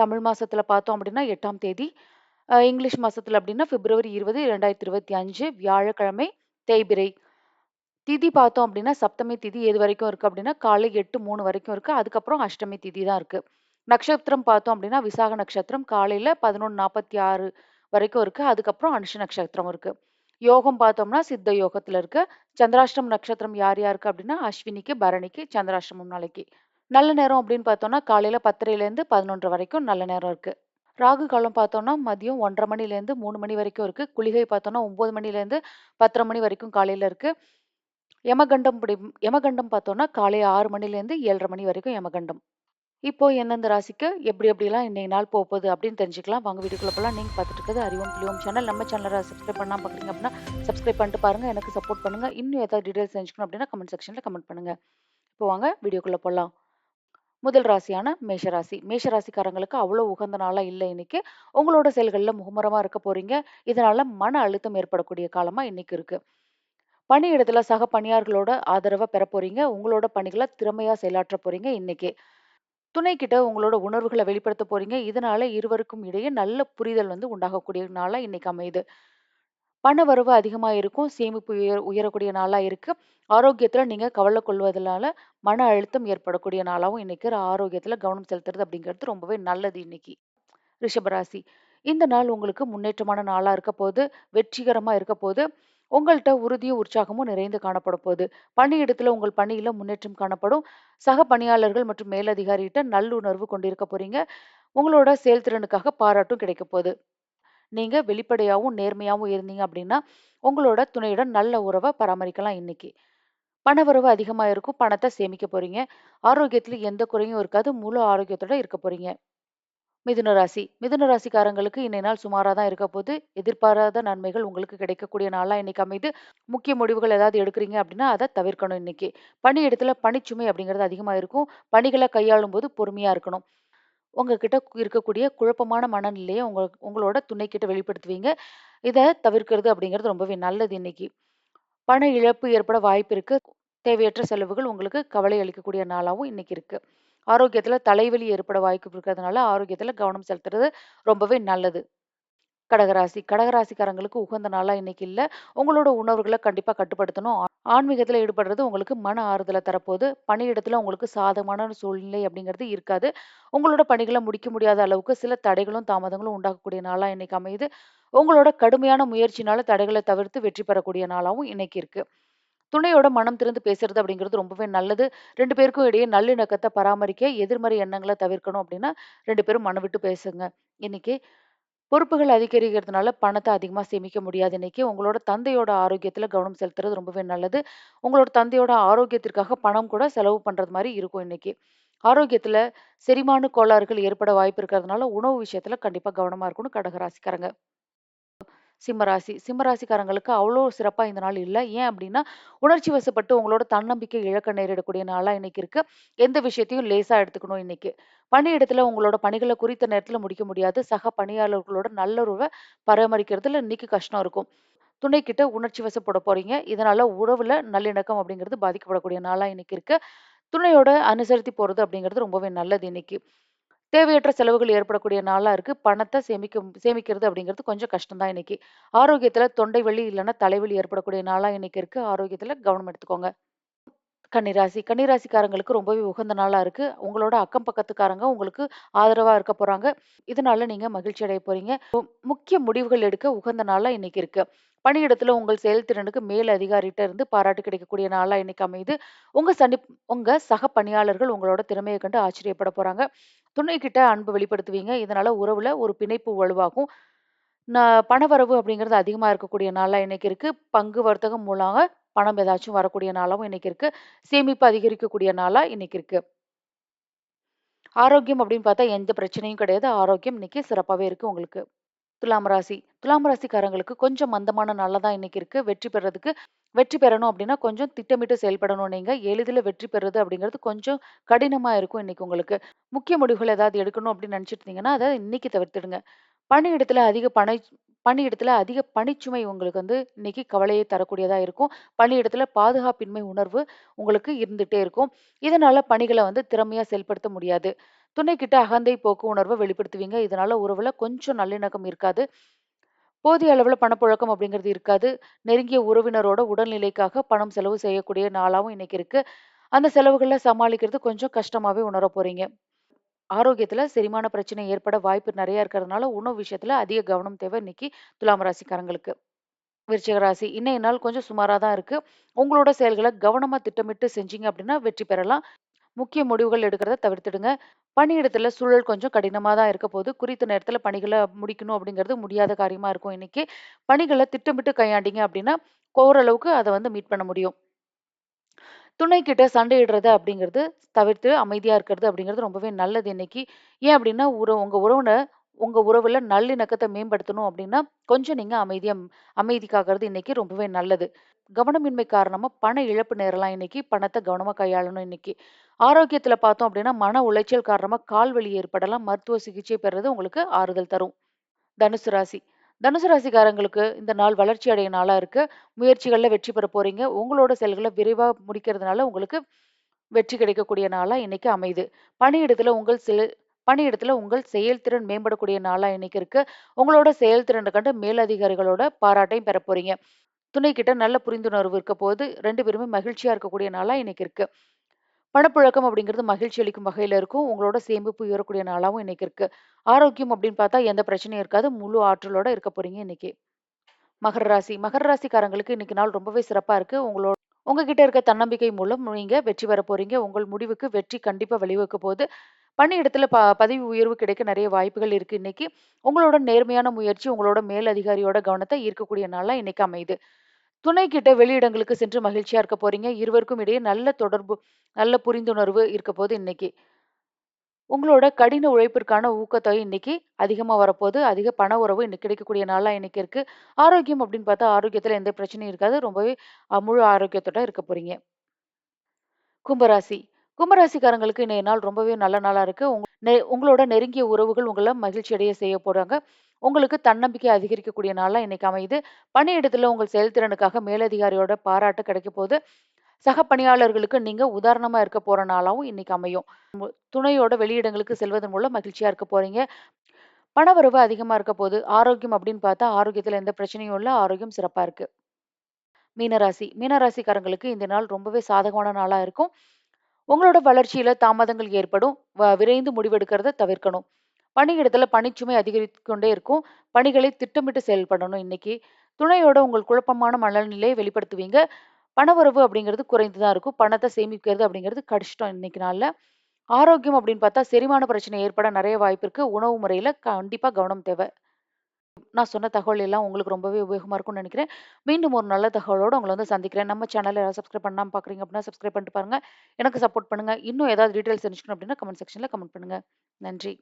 தமிழ் மாதத்தில் பார்த்தோம் அப்படின்னா எட்டாம் தேதி. இங்கிலீஷ் மாதத்தில் அப்படின்னா பிப்ரவரி 20, 2025 வியாழக்கிழமை தேய்பிரை திதி பார்த்தோம் அப்படின்னா சப்தமி திதி எது வரைக்கும் இருக்கு அப்படின்னா காலை 8:03 வரைக்கும் இருக்கு. அதுக்கப்புறம் அஷ்டமி திதி தான் இருக்கு. நட்சத்திரம் பார்த்தோம் அப்படின்னா விசாக நட்சத்திரம் காலையில் பதினொன்று நாற்பத்தி ஆறு வரைக்கும் இருக்கு. அதுக்கப்புறம் அனுஷ நட்சத்திரம் இருக்கு. யோகம் பார்த்தோம்னா சித்த யோகத்தில் இருக்கு. சந்திராஷ்டம் நட்சத்திரம் யார் யாருக்கு அப்படின்னா அஸ்வினிக்கு, பரணிக்கு சந்திராஷ்டமம் நாளைக்கு. நல்ல நேரம் அப்படின்னு பார்த்தோம்னா காலையில 10:30லேருந்து 11 வரைக்கும் நல்ல நேரம் இருக்கு. ராகு காலம் பார்த்தோம்னா மதியம் 1:30 மணிலேருந்து மூணு மணி வரைக்கும் இருக்கு. குளிகை பார்த்தோம்னா 9 மணிலேருந்து பத்தரை மணி வரைக்கும் காலையில இருக்கு. யமகண்டம் பிடி யமகண்டம் பார்த்தோம்னா காலை ஆறு மணிலேருந்து ஏழரை மணி வரைக்கும் யமகண்டம். இப்போ எந்தெந்த ராசிக்கு எப்படி எப்படிலாம் இன்னைக்கு நாள் போகுது அப்படின்னு தெரிஞ்சுக்கலாம். வாங்க வீடியோக்குள்ள போகலாம் நீங்கள் பார்த்துட்டு இருக்கிறது அறிவோம் துளியோம் சேனல். நம்ம சேனலை சப்ஸ்கிரைப் பண்ணால் பார்க்குறீங்க அப்படின்னா சப்ஸ்கிரைப் பண்ணிட்டு பாருங்கள் எனக்கு சப்போர்ட் பண்ணுங்க. இன்னும் ஏதாவது டீடைல்ஸ் தெரிஞ்சுக்கணும் அப்படின்னா கமெண்ட் செக்ஷனில் கமெண்ட் பண்ணுங்க. இப்போ வாங்க வீடியோக்குள்ளே போகலாம் முதல் ராசியான மேஷராசி. மேஷராசிக்காரங்களுக்கு அவ்வளோ உகந்த நாளா இல்ல இன்னைக்கு. உங்களோட செயல்கள்ல முகமரமாக இருக்க போறீங்க. இதனால மன அழுத்தம் ஏற்படக்கூடிய காலமா இன்னைக்கு இருக்கு. பணியிடத்துல சக பணியாளர்களோட ஆதரவ பெற போறீங்க. உங்களோட பணிகளை திறமையா செயலாற்ற போறீங்க இன்னைக்கு. துணைக்கிட்ட உங்களோட உணர்வுகளை வெளிப்படுத்த போறீங்க. இதனால இருவருக்கும் இடையே நல்ல புரிதல் வந்து உண்டாகக்கூடிய நாளா இன்னைக்கு அமையுது. பண வரவு அதிகமாக இருக்கும். சேமிப்பு உயர் உயரக்கூடிய நாளாக இருக்கு. ஆரோக்கியத்தில் நீங்கள் கவலை கொள்வதனால மன அழுத்தம் ஏற்படக்கூடிய நாளாகவும் இன்றைக்கி ஆரோக்கியத்தில் கவனம் செலுத்துறது அப்படிங்கிறது ரொம்பவே நல்லது இன்னைக்கு. ரிஷபராசி. இந்த நாள் உங்களுக்கு முன்னேற்றமான நாளாக இருக்க போது. வெற்றிகரமாக இருக்க போது. உங்கள்கிட்ட உறுதியும், உற்சாகமும் நிறைந்து காணப்படும் போது. பணியிடத்தில் உங்கள் பணியில் முன்னேற்றம் காணப்படும். சக பணியாளர்கள் மற்றும் மேலதிகாரிகிட்ட நல்லுணர்வு கொண்டிருக்க போறீங்க. உங்களோட செயல்திறனுக்காக பாராட்டும் கிடைக்க போகுது நீங்கள் வெளிப்படையாகவும் நேர்மையாகவும் இருந்தீங்க அப்படின்னா, உங்களோட துணையுடன் நல்ல உறவை பராமரிக்கலாம் இன்னைக்கு. பணவரவு அதிகமாக இருக்கும். பணத்தை சேமிக்க போறீங்க. ஆரோக்கியத்துல எந்த குறையும் இருக்காது. முழு ஆரோக்கியத்தோட இருக்க போறீங்க. மிதுன ராசி. மிதுன ராசிக்காரங்களுக்கு இன்னைய நாள் சுமாராக தான் இருக்க போது. எதிர்பாராத நன்மைகள் உங்களுக்கு கிடைக்கக்கூடிய நாளாக இன்னைக்கு அமைது முக்கிய முடிவுகள் ஏதாவது எடுக்கிறீங்க அப்படின்னா, அதை தவிர்க்கணும் இன்னைக்கு. பணியிடத்துல பணிச்சுமை அப்படிங்கிறது அதிகமாக இருக்கும். பணிகளை கையாளும் போது பொறுமையாக இருக்கணும். உங்ககிட்ட இருக்கக்கூடிய குழப்பமான மனநிலையை உங்க உங்களோட துணைக்கிட்ட வெளிப்படுத்துவீங்க. இத தவிர்க்கிறது அப்படிங்கிறது ரொம்பவே நல்லது இன்னைக்கு. பண இழப்பு ஏற்பட வாய்ப்பு இருக்கு. தேவையற்ற செலவுகள் உங்களுக்கு கவலை அளிக்கக்கூடிய நாளாவும் இன்னைக்கு இருக்கு. ஆரோக்கியத்துல தலைவலி ஏற்பட வாய்ப்பு இருக்கிறதுனால ஆரோக்கியத்துல கவனம் செலுத்துறது ரொம்பவே நல்லது. கடகராசி. கடகராசிக்காரங்களுக்கு உகந்த நாளா இன்னைக்கு இல்ல. உங்களோட உணர்வுகளை கண்டிப்பா கட்டுப்படுத்தணும். ஆன்மீகத்துல ஈடுபடுறது உங்களுக்கு மன ஆறுதலை தரப்போது. பணியிடத்துல உங்களுக்கு சாதகமான சூழ்நிலை அப்படிங்கிறது இருக்காது. உங்களோட பணிகளை முடிக்க முடியாத அளவுக்கு சில தடைகளும், தாமதங்களும் உண்டாகக்கூடிய நாளா இன்னைக்கு அமையுது. உங்களோட கடுமையான முயற்சினால தடைகளை தவிர்த்து வெற்றி பெறக்கூடிய நாளாவும் இன்னைக்கு இருக்கு. துணையோட மனம் திறந்து பேசுறது அப்படிங்கிறது ரொம்பவே நல்லது. ரெண்டு பேருக்கும் இடையே நல்லிணக்கத்தை பராமரிக்க எதிர்மறை எண்ணங்களை தவிர்க்கணும் அப்படின்னா, ரெண்டு பேரும் மனம் விட்டு பேசுங்க. இன்னைக்கு பொறுப்புகள் அதிகரிக்கிறதுனால பணத்தை அதிகமா சேமிக்க முடியாது இன்னைக்கு. உங்களோட தந்தையோட ஆரோக்கியத்துல கவனம் செலுத்துறது ரொம்பவே நல்லது. உங்களோட தந்தையோட ஆரோக்கியத்திற்காக பணம் கூட செலவு பண்றது மாதிரி இருக்கும் இன்னைக்கு. ஆரோக்கியத்துல செரிமான கோளாறுகள் ஏற்பட வாய்ப்பு இருக்கிறதுனால உணவு விஷயத்துல கண்டிப்பா கவனமா இருக்கணும் கடகராசிக்காரங்க. சிம்மராசி. சிம்மராசிக்காரங்களுக்கு அவ்வளோ சிறப்பாக இந்த நாள் இல்லை ஏன் அப்படின்னா, உணர்ச்சி வசப்பட்டு உங்களோட தன்னம்பிக்கை இழக்க நேரிடக்கூடிய நாளா இன்னைக்கு இருக்கு. எந்த விஷயத்தையும் லேசா எடுத்துக்கணும் இன்னைக்கு. பணியிடத்துல உங்களோட பணிகளை குறித்த நேரத்துல முடிக்க முடியாது. சக பணியாளர்களோட நல்லுறவை பராமரிக்கிறதுல இன்னைக்கு கஷ்டம் இருக்கும். துணைக்கிட்ட உணர்ச்சி வசப்பட போறீங்க. இதனால உறவுல நல்லிணக்கம் அப்படிங்கிறது பாதிக்கப்படக்கூடிய நாளா இன்னைக்கு இருக்கு. துணையோட அனுசரித்து போறது அப்படிங்கிறது ரொம்பவே நல்லது இன்னைக்கு. தேவையற்ற செலவுகள் ஏற்படக்கூடிய நாளாக இருக்கு. பணத்தை சேமிக்க சேமிக்கிறது அப்படிங்கிறது கொஞ்சம் கஷ்டம் தான் இன்னைக்கு. ஆரோக்கியத்தில் தொண்டை வலி இல்லைன்னா தலைவலி ஏற்படக்கூடிய நாளாக இன்னைக்கு இருக்கு. ஆரோக்கியத்தில் கவனம் எடுத்துக்கோங்க. கன்னிராசி. கன்னிராசிக்காரங்களுக்கு ரொம்பவே உகந்த நாளாக இருக்கு. உங்களோட அக்கம் பக்கத்துக்காரங்க உங்களுக்கு ஆதரவாக இருக்க போகிறாங்க இதனால நீங்கள் மகிழ்ச்சி அடைய போகிறீங்க முக்கிய முடிவுகள் எடுக்க உகந்த நாளாக இன்னைக்கு இருக்கு. பணியிடத்துல உங்கள் செயல்திறனுக்கு மேல் அதிகாரிகிட்ட இருந்து பாராட்டு கிடைக்கக்கூடிய நாளா இன்னைக்கு அமையுது. உங்க சனி உங்க சக பணியாளர்கள் உங்களோட திறமையை கண்டு ஆச்சரியப்பட போறாங்க. துணைக்கிட்ட அன்பு வெளிப்படுத்துவீங்க. இதனால உறவுல ஒரு பிணைப்பு வலுவாகும். நான் பணவரவு அப்படிங்கிறது அதிகமா இருக்கக்கூடிய நாளா இன்னைக்கு இருக்கு. பங்கு வர்த்தகம் மூலமாக பணம் ஏதாச்சும் வரக்கூடிய நாளாவும் இன்னைக்கு இருக்கு. சேமிப்பு அதிகரிக்கக்கூடிய நாளா இன்னைக்கு இருக்கு. ஆரோக்கியம் அப்படின்னு பார்த்தா எந்த பிரச்சனையும் கிடையாது. ஆரோக்கியம் இன்னைக்கு சிறப்பாகவே இருக்கு உங்களுக்கு. துலாம் ராசி. துலாம் ராசிக்காரங்களுக்கு கொஞ்சம் மந்தமான நாளா தான் இன்னைக்கு இருக்கு. வெற்றி பெறதுக்கு வெற்றி பெறணும் அப்படின்னா கொஞ்சம் திட்டமிட்டு செயல்படணும் நீங்க. எளிதில் வெற்றி பெறுறது அப்படிங்கிறது கொஞ்சம் கடினமா இருக்கும் இன்னைக்கு உங்களுக்கு. முக்கிய முடிவுகள் ஏதாவது எடுக்கணும் அப்படின்னு நினைச்சிட்டு இருந்தீங்கன்னா, அதை இன்னைக்கு தவிர்த்துடுங்க. பணியிடத்துல அதிக பணி பணியிடத்துல அதிக பணிச்சுமை உங்களுக்கு வந்து இன்னைக்கு கவலையை தரக்கூடியதா இருக்கும். பணியிடத்துல பாதுகாப்பின்மை உணர்வு உங்களுக்கு இருந்துட்டே இருக்கும். இதனால பணிகளை வந்து திறமையா செயல்படுத்த முடியாது. துணைக்கிட்ட அகந்தை போக்கு உணர்வை வெளிப்படுத்துவீங்க. இதனால உறவுல கொஞ்சம் நல்லிணக்கம் இருக்காது. போதிய அளவுல பணப்புழக்கம் அப்படிங்கிறது இருக்காது. நெருங்கிய உறவினரோட உடல்நிலைக்காக பணம் செலவு செய்யக்கூடிய நாளாவும் இன்னைக்கு இருக்கு. அந்த செலவுகளை சமாளிக்கிறது கொஞ்சம் கஷ்டமாவே உணர போறீங்க. ஆரோக்கியத்துல செரிமான பிரச்சனை ஏற்பட வாய்ப்பு நிறைய இருக்கிறதுனால, உணவு விஷயத்துல அதிக கவனம் தேவை இன்னைக்கு துலாம் ராசிக்காரங்களுக்கு. விருச்சிக ராசி இன்னைய நாள் கொஞ்சம் சுமாரா தான் இருக்கு. உங்களோட செயல்களை கவனமா திட்டமிட்டு செஞ்சீங்க அப்படின்னா வெற்றி பெறலாம். முக்கிய முடிவுகள் எடுக்கிறத தவிர்த்துடுங்க. பணியிடத்துல சூழல் கொஞ்சம் கடினமாக தான் இருக்க போது. குறித்த நேரத்தில் பணிகளை முடிக்கணும் அப்படிங்கிறது முடியாத காரியமாக இருக்கும் இன்னைக்கு. பணிகளை திட்டமிட்டு கையாண்டிங்க அப்படின்னா, ஓரளவுக்கு அதை வந்து மீட் பண்ண முடியும். துணை கிட்ட சண்டையிடுறது அப்படிங்கிறது தவிர்த்து அமைதியாக இருக்கிறது அப்படிங்கிறது ரொம்பவே நல்லது இன்னைக்கு. ஏன் அப்படின்னா, உறவு உங்கள் உறவுன உங்க உறவுல நல்லிணக்கத்தை மேம்படுத்தணும் அப்படின்னா, கொஞ்சம் நீங்க அமைதியாக அமைதி காக்கிறது இன்னைக்கு ரொம்பவே நல்லது. கவனமின்மை காரணமா பண இழப்பு நேரலாம் இன்னைக்கு. பணத்தை கவனமா கையாளணும் இன்னைக்கு. ஆரோக்கியத்துல பார்த்தோம் அப்படின்னா, மன உளைச்சல் காரணமா கால் வலி ஏற்படலாம். மருத்துவ சிகிச்சை பெறுறது உங்களுக்கு ஆறுதல் தரும். தனுசு ராசி தனுசு ராசிக்காரங்களுக்கு இந்த நாள் வளர்ச்சி அடைய நாளா இருக்கு. முயற்சிகள்ல வெற்றி பெற போறீங்க. உங்களோட செயல்களை விரைவா முடிக்கிறதுனால உங்களுக்கு வெற்றி கிடைக்கக்கூடிய நாளா இன்னைக்கு அமையுது. பணியிடத்தில் உங்கள் சில பணியிடத்துல உங்கள் செயல்திறன் மேம்படக்கூடிய நாளா இன்னைக்கு இருக்கு. உங்களோட செயல்திறனை கண்டு மேலதிகாரிகளோட பாராட்டையும் பெற போறீங்க. துணை கிட்ட நல்ல புரிந்துணர்வு இருக்க போது ரெண்டு பேருமே மகிழ்ச்சியா இருக்கக்கூடிய நாளா இன்னைக்கு இருக்கு. பணப்புழக்கம் அப்படிங்கிறது மகிழ்ச்சி அளிக்கும் வகையில இருக்கும். உங்களோட சேமிப்பு உயரக்கூடிய நாளாவும் இன்னைக்கு இருக்கு. ஆரோக்கியம் அப்படின்னு பார்த்தா எந்த பிரச்சனையும் இருக்காது. முழு ஆற்றலோட இருக்க போறீங்க இன்னைக்கு. மகர ராசி மகர ராசிக்காரங்களுக்கு இன்னைக்கு நாள் ரொம்பவே சிறப்பா இருக்கு. உங்களோட உங்ககிட்ட இருக்க தன்னம்பிக்கை மூலம் நீங்க வெற்றி பெற போறீங்க. உங்கள் முடிவுக்கு வெற்றி கண்டிப்பா வழிவகுக்க போகுது. பணியிடத்துல ப பதவி உயர்வு கிடைக்க நிறைய வாய்ப்புகள் இருக்கு இன்னைக்கு. உங்களோட நேர்மையான முயற்சி உங்களோட மேல் அதிகாரியோட கவனத்தை ஈர்க்கக்கூடிய நாளா இன்னைக்கு அமையுது. துணைக்கிட்ட வெளியிடங்களுக்கு சென்று மகிழ்ச்சியா இருக்க போறீங்க. இருவருக்கும் இடையே நல்ல தொடர்பு, நல்ல புரிந்துணர்வு இருக்க போது இன்னைக்கு. உங்களோட கடின உழைப்பிற்கான ஊக்கத்தொகை இன்னைக்கு அதிகமாக வரப்போது. அதிக பண உறவு இன்னைக்கு கிடைக்கக்கூடிய நாளாக இன்னைக்கு இருக்கு. ஆரோக்கியம் அப்படின்னு பார்த்தா ஆரோக்கியத்தில் எந்த பிரச்சனையும் இருக்காது. ரொம்பவே முழு ஆரோக்கியத்தோட இருக்க போறீங்க. கும்பராசி கும்பராசிக்காரங்களுக்கு இன்றைய நாள் ரொம்பவே நல்ல நாளா இருக்கு. உங் நெ உங்களோட நெருங்கிய உறவுகள் உங்களை மகிழ்ச்சி அடைய செய்ய போறாங்க. உங்களுக்கு தன்னம்பிக்கை அதிகரிக்கக்கூடிய நாளாக இன்றைக்கி அமையுது. பணியிடத்தில் உங்கள் செயல்திறனுக்காக மேலதிகாரியோட பாராட்டு கிடைக்க போது. சக பணியாளர்களுக்கு நீங்கள் உதாரணமாக இருக்க போகிற நாளாகவும் இன்னைக்கு அமையும். துணையோட வெளியிடங்களுக்கு செல்வதன் மூலம் மகிழ்ச்சியாக இருக்க போறீங்க. பணவரவு அதிகமா இருக்க போது. ஆரோக்கியம் அப்படின்னு பார்த்தா ஆரோக்கியத்தில் எந்த பிரச்சனையும் இல்லை ஆரோக்கியம் சிறப்பாக இருக்கு. மீனராசி மீனராசிக்காரங்களுக்கு இந்த நாள் ரொம்பவே சாதகமான நாளாக இருக்கும். உங்களோட வளர்ச்சியில தாமதங்கள் ஏற்படும். வ விரைந்து முடிவெடுக்கிறத தவிர்க்கணும். பணியிடத்துல பணிச்சுமை அதிகரித்து கொண்டே இருக்கும். பணிகளை திட்டமிட்டு செயல்படணும் இன்னைக்கு. துணையோட உங்கள் குழப்பமான மனநிலையை வெளிப்படுத்துவீங்க. பணவரவு அப்படிங்கிறது குறைந்து தான் இருக்கும். பணத்தை சேமிக்கிறது அப்படிங்கிறது கடிஷ்டம் இன்னைக்கு நாளில் ஆரோக்கியம் அப்படின்னு பார்த்தா செரிமான பிரச்சனை ஏற்பட நிறைய வாய்ப்பு இருக்கு. உணவு முறையில கண்டிப்பா கவனம் தேவை. நான் சொன்ன தகவல் எல்லாம் உங்களுக்கு ரொம்பவே உபயோகமா இருக்கும்னு நினைக்கிறேன் மீண்டும் ஒரு நல்ல தகவலோடு உங்களை வந்து சந்திக்கிறேன். நம்ம சேனல சப்ஸ்கிரைப் பண்ணாமல் பார்க்குறீங்க அப்படின்னா, சப்ஸ்கிரைப் பண்ணிட்டு பாருங்க. எனக்கு சப்போர்ட் பண்ணுங்க. இன்னும் ஏதாவது டீட்டெயில்ஸ் தெரிஞ்சுக்கணும் அப்படின்னா, கமெண்ட் செக்ஷனில் கமெண்ட் பண்ணுங்க. நன்றி.